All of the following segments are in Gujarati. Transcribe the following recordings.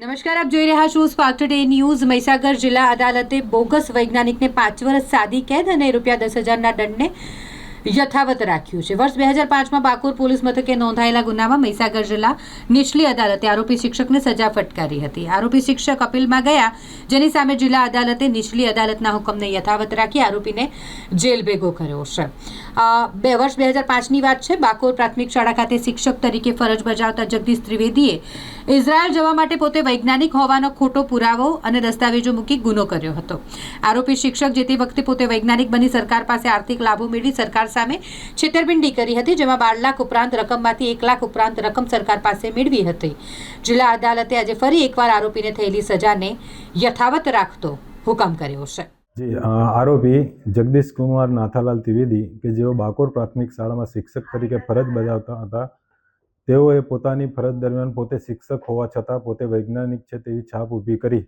નમસ્કાર, આપ જોઈ રહ્યા છો સ્પાર્ક ટુડે ન્યૂઝ મહીસાગર જિલ્લા અદાલતે બોગસ વૈજ્ઞાનિકને પાંચ વર્ષ સાદી કેદ અને રૂપિયા દસ હજારના દંડને યથાવત રાખ્યું છે. વર્ષ બે હજાર પાંચમાં બાકોર પોલીસ મથકે નોંધાયેલા ગુનામાં મહીસાગર જિલ્લા નીચલી અદાલતે આરોપી શિક્ષકને સજા ફટકારી હતી. આરોપી શિક્ષક અપીલમાં ગયા, જેની સામે જિલ્લા અદાલતે નીચલી અદાલતના હુકમને યથાવત રાખી આરોપીને જેલ ભેગો કર્યો છે. બે, વર્ષ બે હજાર પાંચની વાત છે. બાકોર પ્રાથમિક શાળા ખાતે શિક્ષક તરીકે ફરજ બજાવતા જગદીશ ત્રિવેદીએ ઇઝરાયલ જવા માટે પોતે વૈજ્ઞાનિક હોવાનો ખોટો પુરાવો અને દસ્તાવેજો મૂકી ગુનો કર્યો હતો. આરોપી શિક્ષક જે તે વખતે પોતે વૈજ્ઞાનિક બની સરકાર પાસે આર્થિક લાભો મેળવી સરકાર સામે છેતરપિંડી કરી હતી, જેમાં બાર લાખ ઉપરાંત રકમમાંથી એક લાખ ઉપરાંત રકમ સરકાર પાસે મેળવી હતી. જિલ્લા અદાલતે આજે ફરી એકવાર આરોપીને થયેલી સજાને યથાવત રાખતો હુકમ કર્યો છે. જી આરોપી જગદીશ કુમાર નાથાલાલ ત્રિવેદી, કે જેઓ બાકોર પ્રાથમિક શાળામાં શિક્ષક તરીકે ફરજ બજાવતા હતા, તેઓએ પોતાની ફરજ દરમિયાન પોતે શિક્ષક હોવા છતાં પોતે વૈજ્ઞાનિક છે તેવી છાપ ઊભી કરી.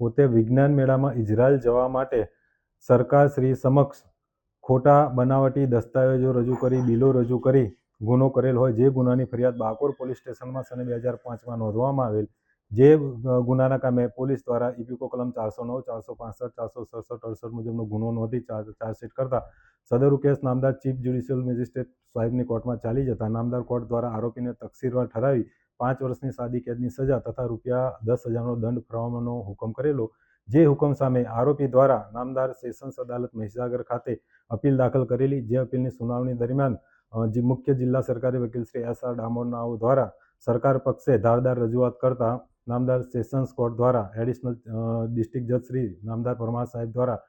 પોતે વિજ્ઞાન મેળામાં ઇઝરાયલ જવા માટે સરકાર શ્રી સમક્ષ ખોટા બનાવટી દસ્તાવેજો રજૂ કરી, બિલો રજૂ કરી, ગુનો કરેલ હોય જે ગુનાની ફરિયાદ બાકોર પોલીસ સ્ટેશનમાં સને બે હજાર પાંચમાં નોંધવામાં આવેલ. જે ગુનાના કામે પોલીસ દ્વારા ઇપિકો કલમ ચારસો નવ, ચારસો પાસઠ, ચારસો સડસઠ, અડસઠ મુજબનો ગુનો નોંધી ચાર, ચાર્જશીટ કરતા સદરુ કેસ નામદાર ચીફ જ્યુડિશિયલ મેજિસ્ટ્રેટ સાહેબની કોર્ટમાં ચાલી જતા નામદાર કોર્ટ દ્વારા આરોપીને તકસીરવાર ઠરાવી પાંચ વર્ષની સાદી કેદની સજા તથા રૂપિયા દસ હજારનો દંડ ફરવાનો હુકમ કરેલો. જે હુકમ સામે આરોપી દ્વારા નામદાર સેશન્સ અદાલત મહીસાગર ખાતે અપીલ દાખલ કરેલી. જે અપીલની સુનાવણી દરમિયાન મુખ્ય જિલ્લા સરકારી વકીલ શ્રી એસ આર ડામોરનાઓ દ્વારા સરકાર પક્ષે ધારદાર રજૂઆત કરતા નામદાર સેશન્સ કોર્ટ દ્વારા એડિશનલ ડિસ્ટ્રિક્ટ જજ શ્રી નામદાર પરમાર સાહેબ દ્વારા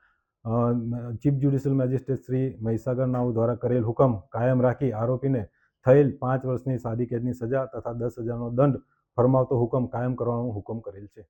chief judicial magistrate Shri Mahisagar નાઉ દ્વારા કરેલ હુકમ કાયમ રાખી આરોપીને થયેલ પાંચ વર્ષની સાદી કેદની સજા તથા દસ હજારનો દંડ ફરમાવતો હુકમ કાયમ કરવાનો હુકમ કરેલ છે.